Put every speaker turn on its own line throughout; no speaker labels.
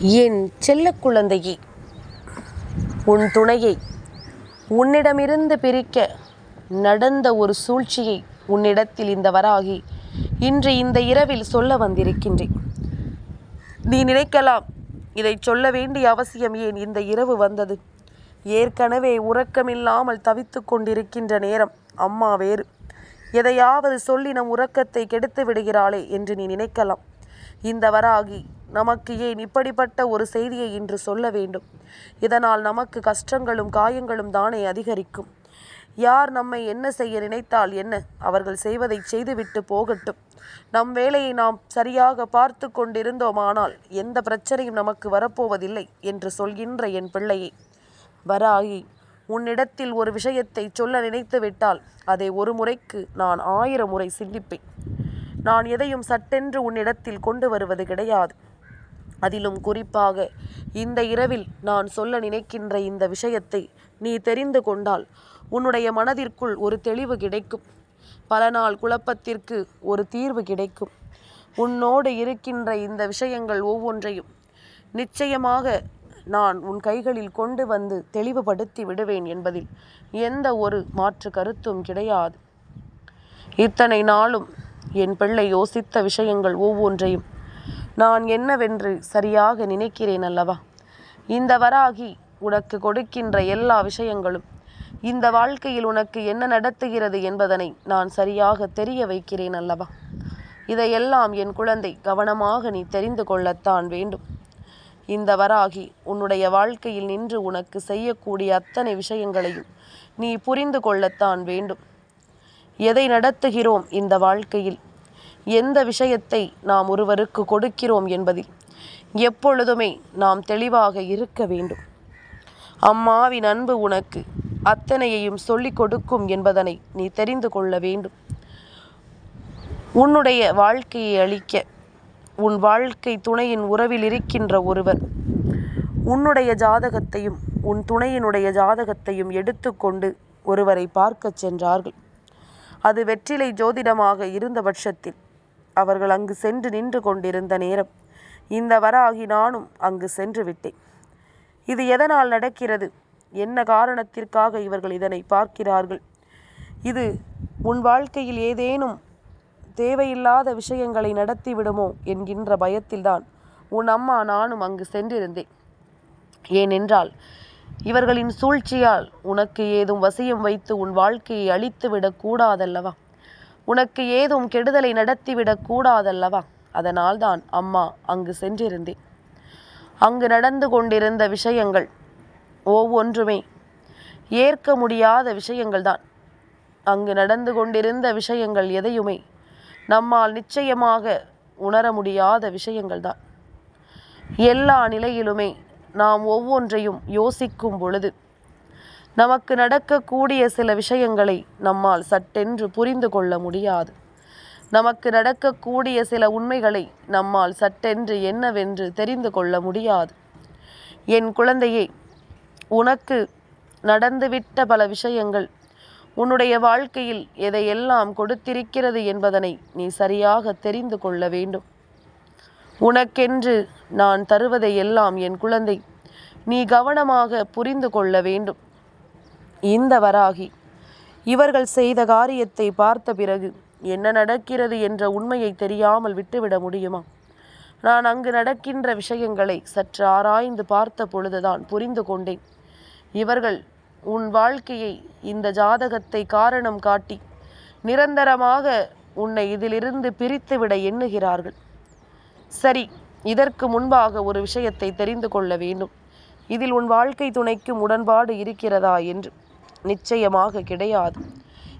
என் செல்ல குழந்தையே உன் துணையை உன்னிடமிருந்து பிரிக்க நடந்த ஒரு சூழ்ச்சியை உன்னிடத்தில் இந்த வராகி இன்று இந்த இரவில் சொல்ல வந்திருக்கின்றேன். நீ நினைக்கலாம் இதை சொல்ல வேண்டிய அவசியம் ஏன் இந்த இரவு வந்தது? ஏற்கனவே உறக்கமில்லாமல் தவித்து கொண்டிருக்கின்ற நேரம் அம்மா வேறு. எதையாவது சொல்லி நம் உறக்கத்தை கெடுத்து விடுகிறாளே என்று நீ நினைக்கலாம். இந்த வராகி நமக்கு ஏன் இப்படிப்பட்ட ஒரு செய்தியை இன்று சொல்ல வேண்டும்? இதனால் நமக்கு கஷ்டங்களும் காயங்களும் தானே அதிகரிக்கும். யார் நம்மை என்ன செய்ய நினைத்தால் என்ன? அவர்கள் செய்வதை செய்துவிட்டு போகட்டும். நம் வேலையை நாம் சரியாக பார்த்து கொண்டிருந்தோமானால் எந்த பிரச்சனையும் நமக்கு வரப்போவதில்லை என்று சொல்கின்ற என் பிள்ளையை. வராகி உன்னிடத்தில் ஒரு விஷயத்தை சொல்ல நினைத்து விட்டால் அதை ஒரு முறைக்கு நான் ஆயிரம் முறை சிந்திப்பேன். நான் எதையும் சட்டென்று உன்னிடத்தில் கொண்டு வருவது கிடையாது. அதிலும் குறிப்பாக இந்த இரவில் நான் சொல்ல நினைக்கின்ற இந்த விஷயத்தை நீ தெரிந்து கொண்டால் உன்னுடைய மனதிற்குள் ஒரு தெளிவு கிடைக்கும். பல நாள் குழப்பத்திற்கு ஒரு தீர்வு கிடைக்கும். உன்னோடு இருக்கின்ற இந்த விஷயங்கள் ஒவ்வொன்றையும் நிச்சயமாக நான் உன் கைகளில் கொண்டு வந்து தெளிவுபடுத்தி விடுவேன் என்பதில் எந்த ஒரு மாற்று கருத்தும் கிடையாது. இத்தனை நாளும் என் பிள்ளை யோசித்த விஷயங்கள் ஒவ்வொன்றையும் நான் என்னவென்று சரியாக நினைக்கிறேன் அல்லவா? இந்த வராகி உனக்கு கொடுக்கின்ற எல்லா விஷயங்களும் இந்த வாழ்க்கையில் உனக்கு என்ன நடத்துகிறது என்பதனை நான் சரியாக தெரிய வைக்கிறேன் அல்லவா? இதையெல்லாம் என் குழந்தை கவனமாக நீ தெரிந்து கொள்ளத்தான் வேண்டும். இந்த வராகி உன்னுடைய வாழ்க்கையில் நின்று உனக்கு செய்யக்கூடிய அத்தனை விஷயங்களையும் நீ புரிந்து கொள்ளத்தான் வேண்டும். எதை நடத்துகிறோம் இந்த வாழ்க்கையில்? எந்த விஷயத்தை நாம் ஒருவருக்கு கொடுக்கிறோம் என்பதில் எப்பொழுதுமே நாம் தெளிவாக இருக்க வேண்டும். அம்மாவின் அன்பு உனக்கு அத்தனையையும் சொல்லிக் கொடுக்கும் என்பதனை நீ தெரிந்து கொள்ள வேண்டும். உன்னுடைய வாழ்க்கையை அளிக்க உன் வாழ்க்கை துணையின் உறவில் இருக்கின்ற ஒருவர் உன்னுடைய ஜாதகத்தையும் உன் துணையினுடைய ஜாதகத்தையும் எடுத்துக்கொண்டு ஒருவரை பார்க்கச் சென்றார்கள். அது வெற்றிலை ஜோதிடமாக இருந்த பட்சத்தில் அவர்கள் அங்கு சென்று நின்று கொண்டிருந்த நேரம். இந்த வராகி நானும் அங்கு சென்று விட்டேன். இது எதனால் நடக்கிறது? என்ன காரணத்திற்காக இவர்கள் இதனை பார்க்கிறார்கள்? இது உன் வாழ்க்கையில் ஏதேனும் தேவையில்லாத விஷயங்களை நடத்திவிடுமோ என்கின்ற பயத்தில்தான் உன் அம்மா நானும் அங்கு சென்றிருந்தேன். ஏனென்றால் இவர்களின் சூழ்ச்சியால் உனக்கு ஏதும் வசியம் வைத்து உன் வாழ்க்கையை அழித்துவிடக் கூடாதல்லவா? உனக்கு ஏதும் கெடுதலை நடத்திவிடக் கூடாதல்லவா? அதனால்தான் அம்மா அங்கு சென்றிருந்தேன். அங்கு நடந்து கொண்டிருந்த விஷயங்கள் ஒவ்வொன்றுமே ஏற்க முடியாத விஷயங்கள்தான். அங்கு நடந்து கொண்டிருந்த விஷயங்கள் எதையுமே நம்மால் நிச்சயமாக உணர முடியாத விஷயங்கள்தான். எல்லா நிலையிலுமே நாம் ஒவ்வொன்றையும் யோசிக்கும் பொழுது நமக்கு நடக்கக்கூடிய சில விஷயங்களை நம்மால் சட்டென்று புரிந்து கொள்ள முடியாது. நமக்கு நடக்கக்கூடிய சில உண்மைகளை நம்மால் சட்டென்று என்னவென்று தெரிந்து கொள்ள முடியாது. என் குழந்தையே உனக்கு நடந்துவிட்ட பல விஷயங்கள் உன்னுடைய வாழ்க்கையில் எதையெல்லாம் கொடுத்திருக்கிறது என்பதனை நீ சரியாக தெரிந்து கொள்ள வேண்டும். உனக்கென்று நான் தருவதை எல்லாம் என் குழந்தை நீ கவனமாக புரிந்து கொள்ள வேண்டும். இந்த வராகி இவர்கள் செய்த காரியத்தை பார்த்த பிறகு என்ன நடக்கிறது என்ற உண்மையை தெரியாமல் விட்டுவிட முடியுமா? நான் அங்கு நடக்கின்ற விஷயங்களை சற்று ஆராய்ந்து பார்த்த பொழுதுதான் புரிந்து கொண்டேன். இவர்கள் உன் வாழ்க்கையை இந்த ஜாதகத்தை காரணம் காட்டி நிரந்தரமாக உன்னை இதிலிருந்து பிரித்துவிட எண்ணுகிறார்கள். சரி இதற்கு முன்பாக ஒரு விஷயத்தை தெரிந்து கொள்ள வேண்டும். இதில் உன் வாழ்க்கை துணைக்கும் உடன்பாடு இருக்கிறதா என்று. நிச்சயமாக கிடையாது.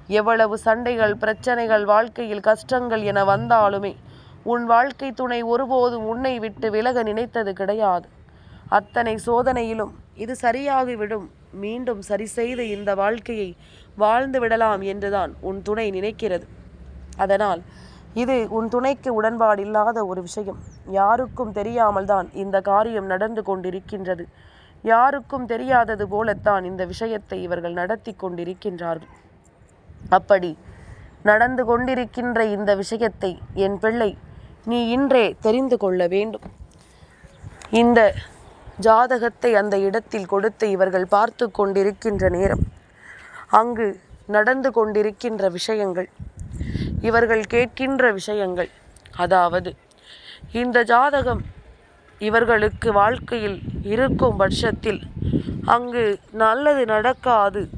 எவ்வளவு சண்டைகள் பிரச்சனைகள் வாழ்க்கையில் கஷ்டங்கள் என வந்தாலுமே உன் வாழ்க்கை துணை ஒருபோதும் உன்னை விட்டு விலக நினைத்தது கிடையாது. அத்தனை சோதனையிலும் இது சரியாகிவிடும். மீண்டும் சரி செய்து இந்த வாழ்க்கையை வாழ்ந்து விடலாம் என்றுதான் உன் துணை நினைக்கிறது. அதனால் இது உன் துணைக்கு உடன்பாடில்லாத ஒரு விஷயம். யாருக்கும் தெரியாமல் தான் இந்த காரியம் நடந்து கொண்டிருக்கின்றது. யாருக்கும் தெரியாதது போலத்தான் இந்த விஷயத்தை இவர்கள் நடத்தி கொண்டிருக்கின்றார்கள். அப்படி நடந்து கொண்டிருக்கின்ற இந்த விஷயத்தை என் பிள்ளை நீ இன்றே தெரிந்து கொள்ள வேண்டும். இந்த ஜாதகத்தை அந்த இடத்தில் கொடுத்து இவர்கள் பார்த்து கொண்டிருக்கின்ற நேரம் அங்கு நடந்து கொண்டிருக்கின்ற விஷயங்கள் இவர்கள் கேட்கின்ற விஷயங்கள் அதாவது இந்த ஜாதகம் இவர்களுக்கு வாழ்க்கையில் இருக்கும் பட்சத்தில் அங்கு நல்லது நடக்காது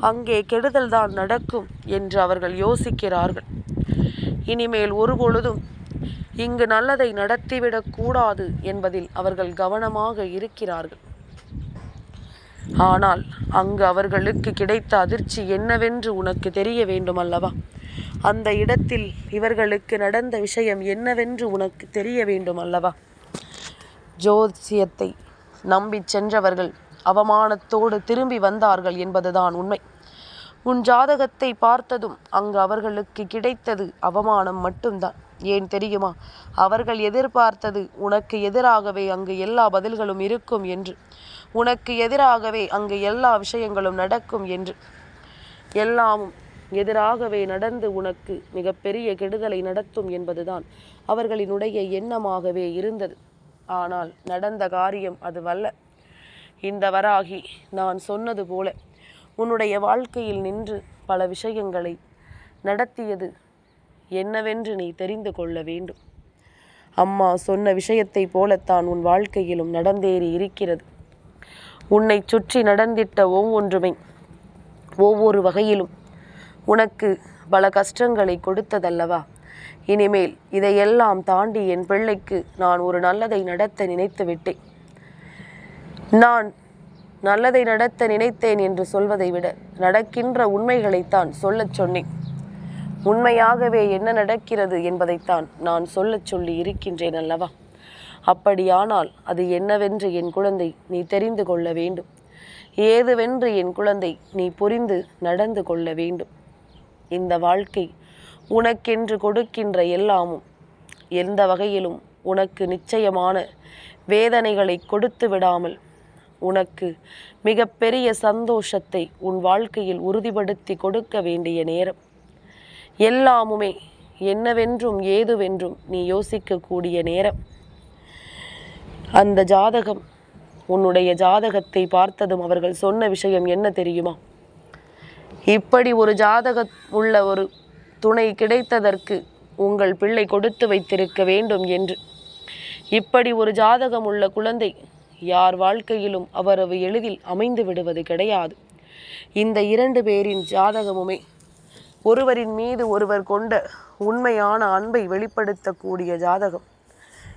அங்கே கெடுதல் தான் நடக்கும் என்று அவர்கள் யோசிக்கிறார்கள். இனிமேல் ஒருபொழுதும் இங்கு நல்லதை நடத்திவிடக் கூடாது என்பதில் அவர்கள் கவனமாக இருக்கிறார்கள். ஆனால் அங்கு அவர்களுக்கு கிடைத்த அதிர்ச்சி என்னவென்று உனக்கு தெரிய வேண்டும் அல்லவா அந்த இடத்தில் இவர்களுக்கு நடந்த விஷயம் என்னவென்று உனக்கு தெரிய வேண்டும் அல்லவா ஜோசியத்தை நம்பிச் சென்றவர்கள் அவமானத்தோடு திரும்பி வந்தார்கள் என்பதுதான் உண்மை. உன் ஜாதகத்தை பார்த்ததும் அங்கு அவர்களுக்கு கிடைத்தது அவமானம் மட்டும்தான். ஏன் தெரியுமா? அவர்கள் எதிர்பார்த்தது உனக்கு எதிராகவே அங்கு எல்லா பதில்களும் இருக்கும் என்று. உனக்கு எதிராகவே அங்கு எல்லா விஷயங்களும் நடக்கும் என்று. எல்லாமும் எதிராகவே நடந்து உனக்கு மிகப்பெரிய கெடுதலை நடத்தும் என்பதுதான் அவர்களினுடைய எண்ணமாகவே இருந்தது. ஆனால் நடந்த காரியம் அது வல்ல. இந்த வராகி நான் சொன்னது போல உன்னுடைய வாழ்க்கையில் நின்று பல விஷயங்களை நடத்தியது என்னவென்று நீ தெரிந்து கொள்ள வேண்டும். அம்மா சொன்ன விஷயத்தை போலத்தான் உன் வாழ்க்கையிலும் நடந்தேறி இருக்கிறது. உன்னை சுற்றி நடந்திட்ட ஒவ்வொன்றுமே ஒவ்வொரு வகையிலும் உனக்கு பல கஷ்டங்களை கொடுத்ததல்லவா? இனிமேல் இதையெல்லாம் தாண்டி என் பிள்ளைக்கு நான் ஒரு நல்லதை நடத்த நினைத்து விட்டேன். நான் நல்லதை நடத்த நினைத்தேன் என்று சொல்வதை விட நடக்கின்ற உண்மைகளைத்தான் சொல்லச் சொன்னேன். உண்மையாகவே என்ன நடக்கிறது என்பதைத்தான் நான் சொல்லச் சொல்லி இருக்கின்றேன் அல்லவா? அப்படியானால் அது என்னவென்று என் குழந்தை நீ தெரிந்து கொள்ள வேண்டும். ஏதுவென்று என் குழந்தை நீ புரிந்து நடந்து கொள்ள வேண்டும். இந்த வாழ்க்கை உனக்கென்று கொடுக்கின்ற எல்லாமும் எந்த வகையிலும் உனக்கு நிச்சயமான வேதனைகளை கொடுத்து விடாமல் உனக்கு மிகப்பெரிய சந்தோஷத்தை உன் வாழ்க்கையில் உறுதிப்படுத்தி கொடுக்க வேண்டிய நேரம். எல்லாமுமே என்னவென்றும் ஏதுவென்றும் நீ யோசிக்கக்கூடிய நேரம். அந்த ஜாதகம் உன்னுடைய ஜாதகத்தை பார்த்ததும் அவர்கள் சொன்ன விஷயம் என்ன தெரியுமா? இப்படி ஒரு ஜாதகம் உள்ள ஒரு துணை கிடைத்ததற்கு உங்கள் பிள்ளை கொடுத்து வைத்திருக்க வேண்டும் என்று. இப்படி ஒரு ஜாதகம் உள்ள குழந்தை யார் வாழ்க்கையிலும் அவரவு எளிதில் அமைந்து விடுவது கிடையாது. இந்த இரண்டு பேரின் ஜாதகமுமே ஒருவரின் மீது ஒருவர் கொண்ட உண்மையான அன்பை வெளிப்படுத்தக்கூடிய ஜாதகம்.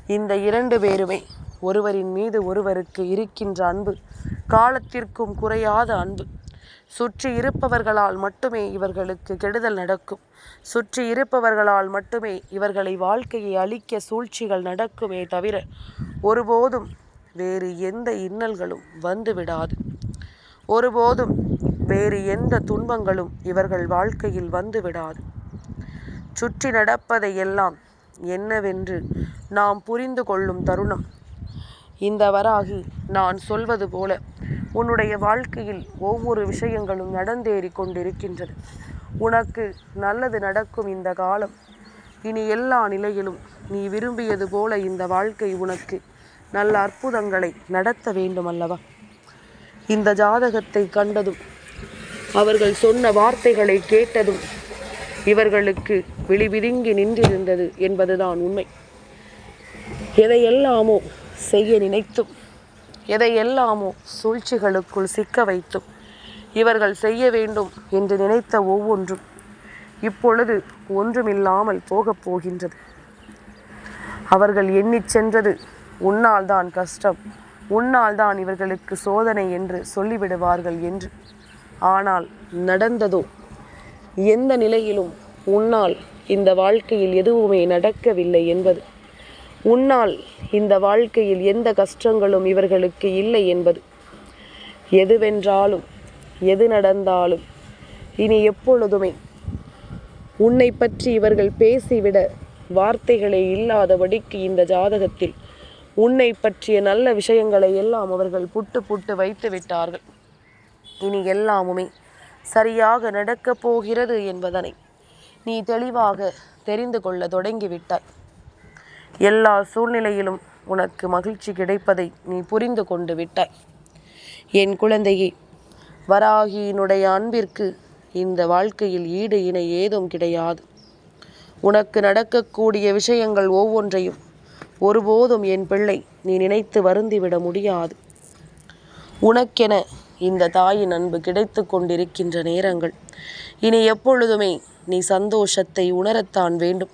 இந்த இரண்டு பேருமே ஒருவரின் மீது ஒருவருக்கு இருக்கின்ற அன்பு காலத்திற்கும் குறையாத அன்பு. சுற்றி இருப்பவர்களால் மட்டுமே இவர்களுக்கு கெடுதல் நடக்கும். சுற்றி இருப்பவர்களால் மட்டுமே இவர்களை வாழ்க்கையை அழிக்க சூழ்ச்சிகள் நடக்குமே தவிர ஒருபோதும் வேறு எந்த இன்னல்களும் வந்து விடாது ஒருபோதும் வேறு எந்த துன்பங்களும் இவர்கள் வாழ்க்கையில் வந்து விடாது சுற்றி நடப்பதை எல்லாம் என்னவென்று நாம் புரிந்து கொள்ளும் தருணம். இந்த வராகி நான் சொல்வது போல உன்னுடைய வாழ்க்கையில் ஒவ்வொரு விஷயங்களும் நடந்தேறி கொண்டிருக்கின்றது. உனக்கு நல்லது நடக்கும் இந்த காலம். இனி எல்லா நிலையிலும் நீ விரும்பியது போல இந்த வாழ்க்கை உனக்கு நல்ல அற்புதங்களை நடத்த வேண்டும் அல்லவா இந்த ஜாதகத்தை கண்டதும் அவர்கள் சொன்ன வார்த்தைகளை கேட்டதும் இவர்களுக்கு விழிவிதுங்கி நின்றிருந்தது என்பதுதான் உண்மை. எதையெல்லாமோ செய்ய நினைத்தும் எதையெல்லாமோ சூழ்ச்சிகளுக்குள் சிக்க வைத்தும் இவர்கள் செய்ய வேண்டும் என்று நினைத்த ஒவ்வொன்றும் இப்பொழுது ஒன்றுமில்லாமல் போகப் போகின்றது. அவர்கள் எண்ணிச் சென்றது உன்னால் தான் கஷ்டம் உன்னால் தான் இவர்களுக்கு சோதனை என்று சொல்லிவிடுவார்கள் என்று. ஆனால் நடந்ததோ? எந்த நிலையிலும் உன்னால் இந்த வாழ்க்கையில் எதுவுமே நடக்கவில்லை என்பது உன்னால் இந்த வாழ்க்கையில் எந்த கஷ்டங்களும் இவர்களுக்கு இல்லை என்பது. எதுவென்றாலும் எது நடந்தாலும் இனி எப்பொழுதுமே உன்னை பற்றி இவர்கள் பேசிவிட வார்த்தைகளே இல்லாதபடிக்கு இந்த ஜாதகத்தில் உன்னை பற்றிய நல்ல விஷயங்களை எல்லாம் அவர்கள் புட்டு புட்டு வைத்து விட்டார்கள். இனி எல்லாமுமே சரியாக நடக்கப் போகிறது என்பதனை நீ தெளிவாக தெரிந்து கொள்ள தொடங்கிவிட்டாய் எல்லா சூழ்நிலையிலும் உனக்கு மகிழ்ச்சி கிடைப்பதை நீ புரிந்து கொண்டு விட்டாய். என் குழந்தையே வராகியினுடைய அன்பிற்கு இந்த வாழ்க்கையில் ஈடு இணை ஏதும் கிடையாது. உனக்கு நடக்கக்கூடிய விஷயங்கள் ஒவ்வொன்றையும் ஒருபோதும் என் பிள்ளை நீ நினைத்து வருந்திவிட முடியாது. உனக்கென இந்த தாயின் அன்பு கிடைத்து கொண்டிருக்கின்ற நேரங்கள் இனி எப்பொழுதுமே நீ சந்தோஷத்தை உணரத்தான் வேண்டும்.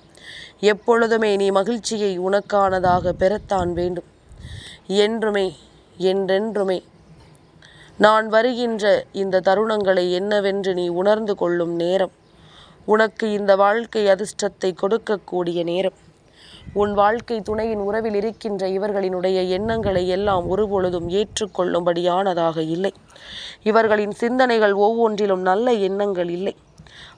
எப்பொழுதுமே நீ மகிழ்ச்சியை உனக்கானதாக பெறத்தான் வேண்டும். என்றுமே என்றென்றுமே. நான் வருகின்ற இந்த தருணங்களை என்னவென்று நீ உணர்ந்து கொள்ளும் நேரம். உனக்கு இந்த வாழ்க்கை அதிர்ஷ்டத்தை கொடுக்கக்கூடிய நேரம். உன் வாழ்க்கை துணையின் உறவில் இருக்கின்ற இவர்களினுடைய எண்ணங்களை எல்லாம் ஒருபொழுதும் ஏற்றுக்கொள்ளும்படியானதாக இல்லை. இவர்களின் சிந்தனைகள் ஒவ்வொன்றிலும் நல்ல எண்ணங்கள் இல்லை.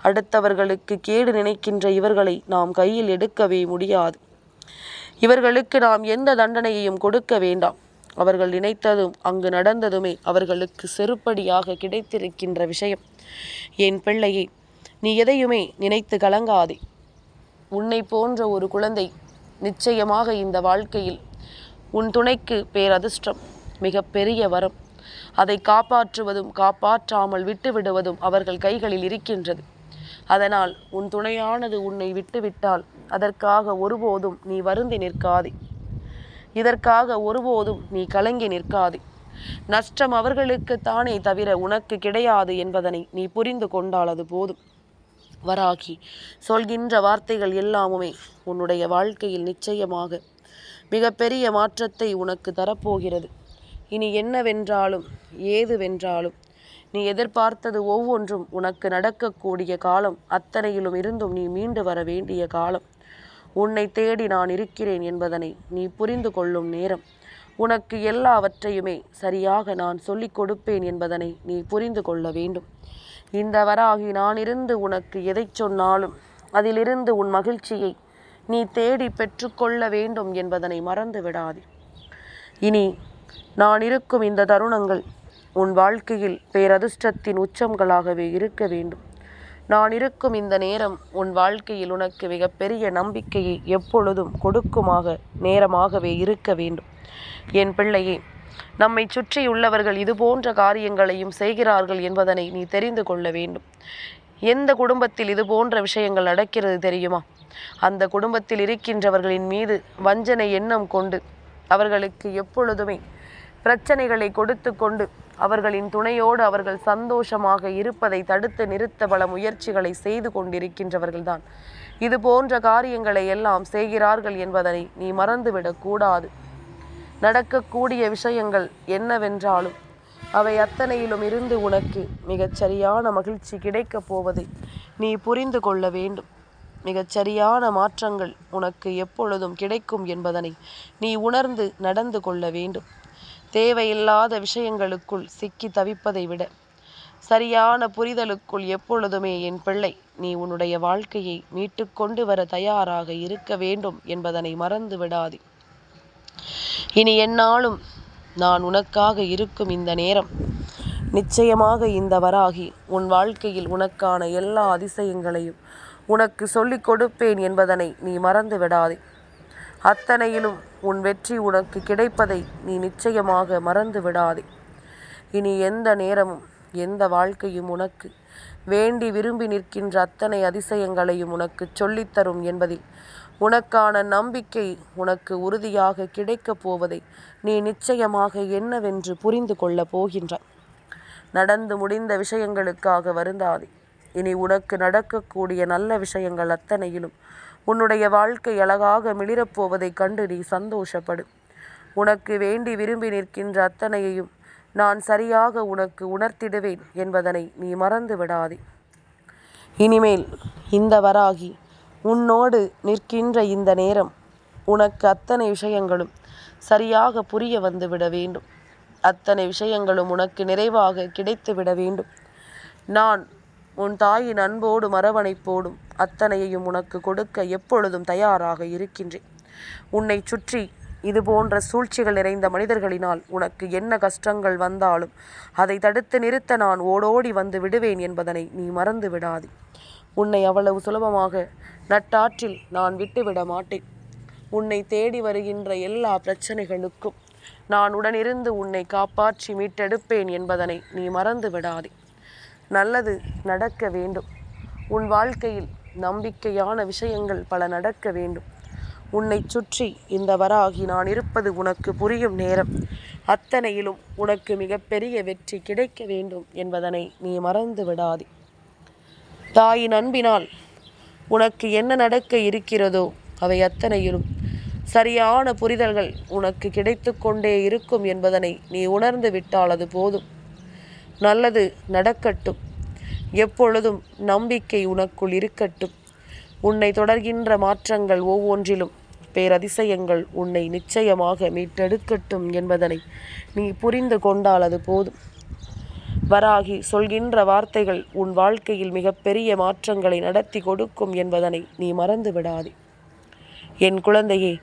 அடுத்தவர்களுக்கு கேடு நினைக்கின்ற இவர்களை நாம் கையில் எடுக்கவே முடியாது. இவர்களுக்கு நாம் எந்த தண்டனையையும் கொடுக்க வேண்டாம். அவர்கள் நினைத்ததும் அங்கு நடந்ததுமே அவர்களுக்கு செருப்படியாக கிடைத்திருக்கின்ற விஷயம். என் பிள்ளையை நீ எதையுமே நினைத்து கலங்காதே. உன்னை போன்ற ஒரு குழந்தை நிச்சயமாக இந்த வாழ்க்கையில் உன் துணைக்கு பேரதிர்ஷ்டம் மிக பெரிய வரம். அதை காப்பாற்றுவதும் காப்பாற்றாமல் விட்டுவிடுவதும் அவர்கள் கைகளில் இருக்கின்றது. அதனால் உன் துணையானது உன்னை விட்டுவிட்டால் அதற்காக ஒருபோதும் நீ வருந்தி நிற்காதே. இதற்காக ஒருபோதும் நீ கலங்கி நிற்காதே. நஷ்டம் அவர்களுக்கு தானே தவிர உனக்கு கிடையாது என்பதனை நீ புரிந்து கொண்டால் அது போதும். வராகி சொல்கின்ற வார்த்தைகள் எல்லாமுமே உன்னுடைய வாழ்க்கையில் நிச்சயமாக மிகப்பெரிய மாற்றத்தை உனக்கு தரப்போகிறது. இனி என்னவென்றாலும் ஏதுவென்றாலும் நீ எதிர்பார்த்தது ஒவ்வொன்றும் உனக்கு நடக்கக்கூடிய காலம் அத்தனையிலும் இருந்தும் நீ மீண்டு வர வேண்டிய காலம். உன்னை தேடி நான் இருக்கிறேன் என்பதனை நீ புரிந்து கொள்ளும் நேரம். உனக்கு எல்லாவற்றையுமே சரியாக நான் சொல்லிக் கொடுப்பேன் என்பதனை நீ புரிந்து கொள்ள வேண்டும். இந்த வராகி நான் இருந்து உனக்கு எதை சொன்னாலும் அதிலிருந்து உன் மகிழ்ச்சியை நீ தேடி பெற்றுக்கொள்ள வேண்டும் என்பதனை மறந்து விடாதே இனி நான் இருக்கும் இந்த தருணங்கள் உன் வாழ்க்கையில் பேரதிர்ஷ்டத்தின் உச்சங்களாகவே இருக்க வேண்டும். நான் இருக்கும் இந்த நேரம் உன் வாழ்க்கையில் உனக்கு மிகப்பெரிய நம்பிக்கையை எப்பொழுதும் கொடுக்குமாக நேரமாகவே இருக்க வேண்டும். என் பிள்ளையே நம்மை சுற்றியுள்ளவர்கள் இது போன்ற காரியங்களையும் செய்கிறார்கள் என்பதனை நீ தெரிந்து கொள்ள வேண்டும். எந்த குடும்பத்தில் இது போன்ற விஷயங்கள் நடக்கிறது தெரியுமா? அந்த குடும்பத்தில் இருக்கின்றவர்களின் மீது வஞ்சனை எண்ணம் கொண்டு அவர்களுக்கு எப்பொழுதுமே பிரச்சனைகளை கொடுத்து கொண்டு அவர்களின் துணையோடு அவர்கள் சந்தோஷமாக இருப்பதை தடுத்து நிறுத்த பல முயற்சிகளை செய்து கொண்டிருக்கின்றவர்கள்தான். இது போன்ற காரியங்களை எல்லாம் செய்கிறார்கள் என்பதனை நீ மறந்துவிடக் கூடாது. நடக்கக்கூடிய விஷயங்கள் என்னவென்றாலும் அவை அத்தனையிலும் இருந்து உனக்கு மிகச்சரியான மகிழ்ச்சி கிடைக்கப் போவதை நீ புரிந்து கொள்ள வேண்டும். மிகச்சரியான மாற்றங்கள் உனக்கு எப்பொழுதும் கிடைக்கும் என்பதனை நீ உணர்ந்து நடந்து கொள்ள வேண்டும். தேவையில்லாத விஷயங்களுக்குள் சிக்கி தவிப்பதை விட சரியான புரிதலுக்குள் எப்பொழுதுமே என் பிள்ளை நீ உன்னுடைய வாழ்க்கையை மீட்டு கொண்டு வர தயாராக இருக்க வேண்டும் என்பதனை மறந்து விடாதே. இனி என்னாலும் நான் உனக்காக இருக்கும் இந்த நேரம் நிச்சயமாக இந்த வராகி உன் வாழ்க்கையில் உனக்கான எல்லா அதிசயங்களையும் உனக்கு சொல்லிக் கொடுப்பேன் என்பதனை நீ மறந்து விடாதே. அத்தனையிலும் உன் வெற்றி உனக்கு கிடைப்பதை நீ நிச்சயமாக மறந்து விடாதே. இனி எந்த நேரமும் எந்த வாழ்க்கையும் உனக்கு வேண்டி விரும்பி நிற்கின்ற அத்தனை அதிசயங்களையும் உனக்கு சொல்லித்தரும் என்பதில் உனக்கான நம்பிக்கை உனக்கு உறுதியாக கிடைக்கப் போவதை நீ நிச்சயமாக என்னவென்று புரிந்து கொள்ளப் போகின்றாய். நடந்து முடிந்த விஷயங்களுக்காக வருந்தாதே. இனி உனக்கு நடக்கக்கூடிய நல்ல விஷயங்கள் அத்தனையிலும் உன்னுடைய வாழ்க்கை அழகாக மிளிரப்போவதைக் கண்டு நீ சந்தோஷப்படு. உனக்கு வேண்டி விரும்பி நிற்கின்ற அத்தனையையும் நான் சரியாக உனக்கு உணர்த்திடுவேன் என்பதனை நீ மறந்து விடாதே. இனிமேல் இந்த வராகி உன்னோடு நிற்கின்ற இந்த நேரம் உனக்கு அத்தனை விஷயங்களும் சரியாக புரிய வந்துவிட வேண்டும். அத்தனை விஷயங்களும் உனக்கு நிறைவாக கிடைத்து விட வேண்டும். நான் உன் தாயின் அன்போடு மரவணைப்போடும் அத்தனையையும் உனக்கு கொடுக்க எப்பொழுதும் தயாராக இருக்கின்றேன். உன்னை சுற்றி இது போன்ற சூழ்ச்சிகள் நிறைந்த மனிதர்களினால் உனக்கு என்ன கஷ்டங்கள் வந்தாலும் அதை தடுத்து நிறுத்த நான் ஓடோடி வந்து விடுவேன் என்பதனை நீ மறந்து விடாதே. உன்னை அவ்வளவு சுலபமாக நட்டாற்றில் நான் விட்டுவிட மாட்டேன். உன்னை தேடி வருகின்ற எல்லா பிரச்சனைகளுக்கும் நான் உடனிருந்து உன்னை காப்பாற்றி மீட்டெடுப்பேன் என்பதனை நீ மறந்து விடாதே. நல்லது நடக்க வேண்டும். உன் வாழ்க்கையில் நம்பிக்கையான விஷயங்கள் பல நடக்க வேண்டும். உன்னை சுற்றி இந்த வராகி நான் இருப்பது உனக்கு புரியும் நேரம். அத்தனையிலும் உனக்கு மிகப்பெரிய வெற்றி கிடைக்க வேண்டும் என்பதனை நீ மறந்து விடாதே. தாயின் அன்பினால் உனக்கு என்ன நடக்க இருக்கிறதோ அவை அத்தனையிலும் சரியான புரிதல்கள் உனக்கு கிடைத்து கொண்டே இருக்கும் என்பதனை நீ உணர்ந்து விட்டால் அது போதும். நல்லது நடக்கட்டும். எப்பொழுதும் நம்பிக்கை உனக்குள் இருக்கட்டும். உன்னை தொடர்கின்ற மாற்றங்கள் ஒவ்வொன்றிலும் பேரதிசயங்கள் உன்னை நிச்சயமாக மீட்டெடுக்கட்டும் என்பதனை நீ புரிந்து கொண்டால் அது போதும். வராகி சொல்கின்ற வார்த்தைகள் உன் வாழ்க்கையில் மிகப்பெரிய மாற்றங்களை நடத்தி கொடுக்கும் என்பதனை நீ மறந்து விடாதே. என் குழந்தையே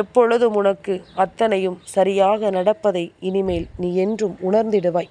எப்பொழுதும் உனக்கு அத்தனையும் சரியாக நடப்பதை இனிமேல் நீ என்றும் உணர்ந்திடுவாய்.